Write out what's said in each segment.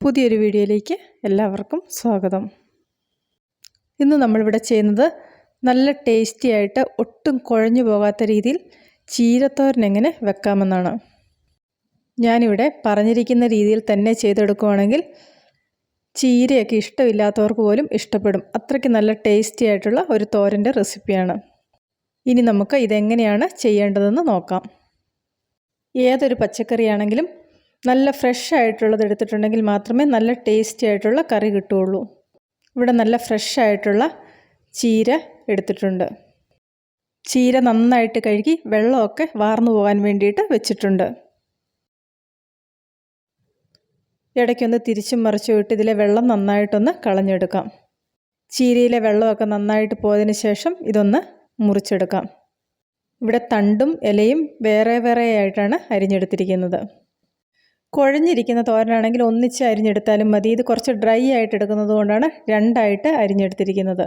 പുതിയൊരു വീഡിയോയിലേക്ക് എല്ലാവർക്കും സ്വാഗതം. ഇന്ന് നമ്മളിവിടെ ചെയ്യുന്നത് നല്ല ടേസ്റ്റി ആയിട്ട് ഒട്ടും കുഴഞ്ഞു പോകാത്ത രീതിയിൽ ചീരത്തോരൻ എങ്ങനെ വെക്കാമെന്നാണ്. ഞാനിവിടെ പറഞ്ഞിരിക്കുന്ന രീതിയിൽ തന്നെ ചെയ്തെടുക്കുവാണെങ്കിൽ ചീരയൊക്കെ ഇഷ്ടമില്ലാത്തവർക്ക് പോലും ഇഷ്ടപ്പെടും. അത്രയ്ക്ക് നല്ല ടേസ്റ്റി ആയിട്ടുള്ള ഒരു തോരന്റെ റെസിപ്പിയാണ്. ഇനി നമുക്ക് ഇതെങ്ങനെയാണ് ചെയ്യേണ്ടതെന്ന് നോക്കാം. ഏതൊരു പച്ചക്കറിയാണെങ്കിലും നല്ല ഫ്രഷ് ആയിട്ടുള്ളത് എടുത്തിട്ടുണ്ടെങ്കിൽ മാത്രമേ നല്ല ടേസ്റ്റി ആയിട്ടുള്ള കറി കിട്ടുകയുള്ളൂ. ഇവിടെ നല്ല ഫ്രഷ് ആയിട്ടുള്ള ചീര എടുത്തിട്ടുണ്ട്. ചീര നന്നായിട്ട് കഴുകി വെള്ളമൊക്കെ വാർന്നു പോകാൻ വേണ്ടിയിട്ട് വെച്ചിട്ടുണ്ട്. ഇടയ്ക്കൊന്ന് തിരിച്ചും മറിച്ചും ഇട്ട് ഇതിലെ വെള്ളം നന്നായിട്ടൊന്ന് കളഞ്ഞെടുക്കാം. ചീരയിലെ വെള്ളമൊക്കെ നന്നായിട്ട് പോയതിന് ശേഷം ഇതൊന്ന് മുറിച്ചെടുക്കാം. ഇവിടെ തണ്ടും ഇലയും വേറെ വേറെ ആയിട്ടാണ് അരിഞ്ഞെടുത്തിരിക്കുന്നത്. കുഴഞ്ഞിരിക്കുന്ന തോരനാണെങ്കിൽ ഒന്നിച്ച് അരിഞ്ഞെടുത്താലും മതി. ഇത് കുറച്ച് ഡ്രൈ ആയിട്ട് എടുക്കുന്നത് കൊണ്ടാണ് രണ്ടായിട്ട് അരിഞ്ഞെടുത്തിരിക്കുന്നത്.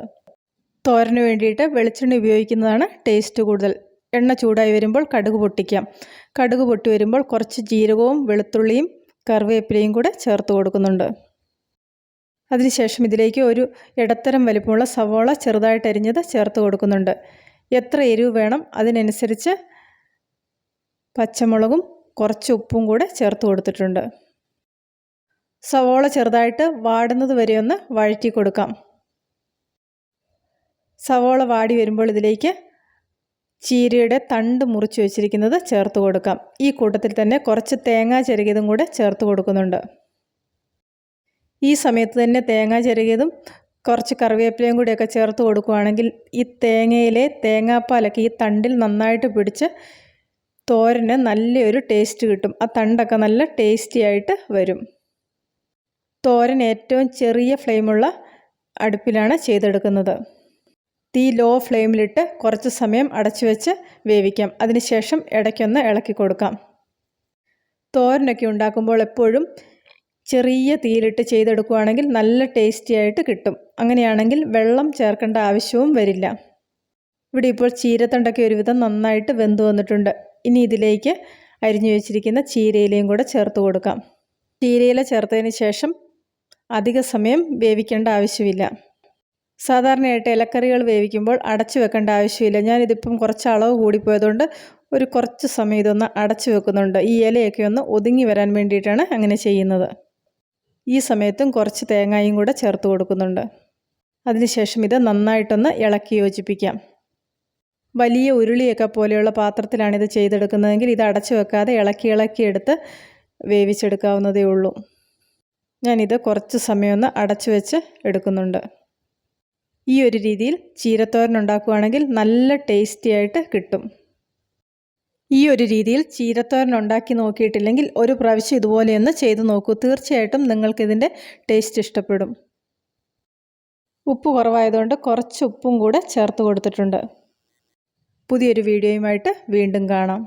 തോരന് വേണ്ടിയിട്ട് വെളിച്ചെണ്ണ ഉപയോഗിക്കുന്നതാണ് ടേസ്റ്റ് കൂടുതൽ. എണ്ണ ചൂടായി വരുമ്പോൾ കടുക് പൊട്ടിക്കാം. കടുക് പൊട്ടി വരുമ്പോൾ കുറച്ച് ജീരകവും വെളുത്തുള്ളിയും കറിവേപ്പിലയും കൂടെ ചേർത്ത് കൊടുക്കുന്നുണ്ട്. അതിനുശേഷം ഇതിലേക്ക് ഒരു ഇടത്തരം വലിപ്പമുള്ള സവോള ചെറുതായിട്ട് അരിഞ്ഞത് ചേർത്ത് കൊടുക്കുന്നുണ്ട്. എത്ര എരിവ് വേണം അതിനനുസരിച്ച് പച്ചമുളകും കുറച്ച് ഉപ്പും കൂടെ ചേർത്ത് കൊടുത്തിട്ടുണ്ട്. സവോള ചെറുതായിട്ട് വാടുന്നത് വരെ ഒന്ന് വഴറ്റി കൊടുക്കാം. സവോള വാടി വരുമ്പോൾ ഇതിലേക്ക് ചീരയുടെ തണ്ട് മുറിച്ച് വെച്ചിരിക്കുന്നത് ചേർത്ത് കൊടുക്കാം. ഈ കൂട്ടത്തിൽ തന്നെ കുറച്ച് തേങ്ങ ചിരകിയതും കൂടെ ചേർത്ത് കൊടുക്കുന്നുണ്ട്. ഈ സമയത്ത് തന്നെ തേങ്ങ ചിരകിയതും കുറച്ച് കറിവേപ്പിലയും കൂടിയൊക്കെ ചേർത്ത് കൊടുക്കുകയാണെങ്കിൽ ഈ തേങ്ങയിലെ തേങ്ങാപ്പാലൊക്കെ ഈ തണ്ടിൽ നന്നായിട്ട് പിടിച്ച് തോരന് നല്ലൊരു ടേസ്റ്റ് കിട്ടും. ആ തണ്ടൊക്കെ നല്ല ടേസ്റ്റി ആയിട്ട് വരും. തോരൻ ഏറ്റവും ചെറിയ ഫ്ലെയിമുള്ള അടുപ്പിലാണ് ചെയ്തെടുക്കുന്നത്. തീ ലോ ഫ്ലെയിമിലിട്ട് കുറച്ച് സമയം അടച്ചു വെച്ച് വേവിക്കാം. അതിനുശേഷം ഇടയ്ക്കൊന്ന് ഇളക്കി കൊടുക്കാം. തോരനൊക്കെ ഉണ്ടാക്കുമ്പോൾ എപ്പോഴും ചെറിയ തീയിലിട്ട് ചെയ്തെടുക്കുകയാണെങ്കിൽ നല്ല ടേസ്റ്റി ആയിട്ട് കിട്ടും. അങ്ങനെയാണെങ്കിൽ വെള്ളം ചേർക്കേണ്ട ആവശ്യവും വരില്ല. ഇവിടെ ഇപ്പോൾ ചീരത്തണ്ടൊക്കെ ഒരുവിധം നന്നായിട്ട് വെന്തു വന്നിട്ടുണ്ട്. ഇനി ഇതിലേക്ക് അരിഞ്ഞു വെച്ചിരിക്കുന്ന ചീരയിലയും കൂടെ ചേർത്ത് കൊടുക്കാം. ചീരയില ചേർത്തതിന് ശേഷം അധിക സമയം വേവിക്കേണ്ട ആവശ്യമില്ല. സാധാരണയായിട്ട് ഇലക്കറികൾ വേവിക്കുമ്പോൾ അടച്ചു വെക്കേണ്ട ആവശ്യമില്ല. ഞാനിതിപ്പം കുറച്ച് അളവ് കൂടിപ്പോയതുകൊണ്ട് ഒരു കുറച്ച് സമയം ഇതൊന്ന് അടച്ചു വെക്കുന്നുണ്ട്. ഈ ഇലയൊക്കെ ഒന്ന് ഒതുങ്ങി വരാൻ വേണ്ടിയിട്ടാണ് അങ്ങനെ ചെയ്യുന്നത്. ഈ സമയത്തും കുറച്ച് തേങ്ങായും കൂടെ ചേർത്ത് കൊടുക്കുന്നുണ്ട്. അതിനുശേഷം ഇത് നന്നായിട്ടൊന്ന് ഇളക്കി യോജിപ്പിക്കാം. വലിയ ഉരുളിയൊക്കെ പോലെയുള്ള പാത്രത്തിലാണ് ഇത് ചെയ്തെടുക്കുന്നതെങ്കിൽ ഇത് അടച്ചു വെക്കാതെ ഇളക്കി ഇളക്കി എടുത്ത് വേവിച്ചെടുക്കാവുന്നതേ ഉള്ളൂ. ഞാനിത് കുറച്ച് സമയമൊന്ന് അടച്ചു വെച്ച് എടുക്കുന്നുണ്ട്. ഈ ഒരു രീതിയിൽ ചീരത്തോരൻ ഉണ്ടാക്കുകയാണെങ്കിൽ നല്ല ടേസ്റ്റി ആയിട്ട് കിട്ടും. ഈ ഒരു രീതിയിൽ ചീരത്തോരൻ ഉണ്ടാക്കി നോക്കിയിട്ടില്ലെങ്കിൽ ഒരു പ്രാവശ്യം ഇതുപോലെയൊന്ന് ചെയ്തു നോക്കൂ. തീർച്ചയായിട്ടും നിങ്ങൾക്കിതിന്റെ ടേസ്റ്റ് ഇഷ്ടപ്പെടും. ഉപ്പ് കുറവായതുകൊണ്ട് കുറച്ച് ഉപ്പും കൂടെ ചേർത്ത് കൊടുത്തിട്ടുണ്ട്. പുതിയൊരു വീഡിയോയുമായിട്ട് വീണ്ടും കാണാം.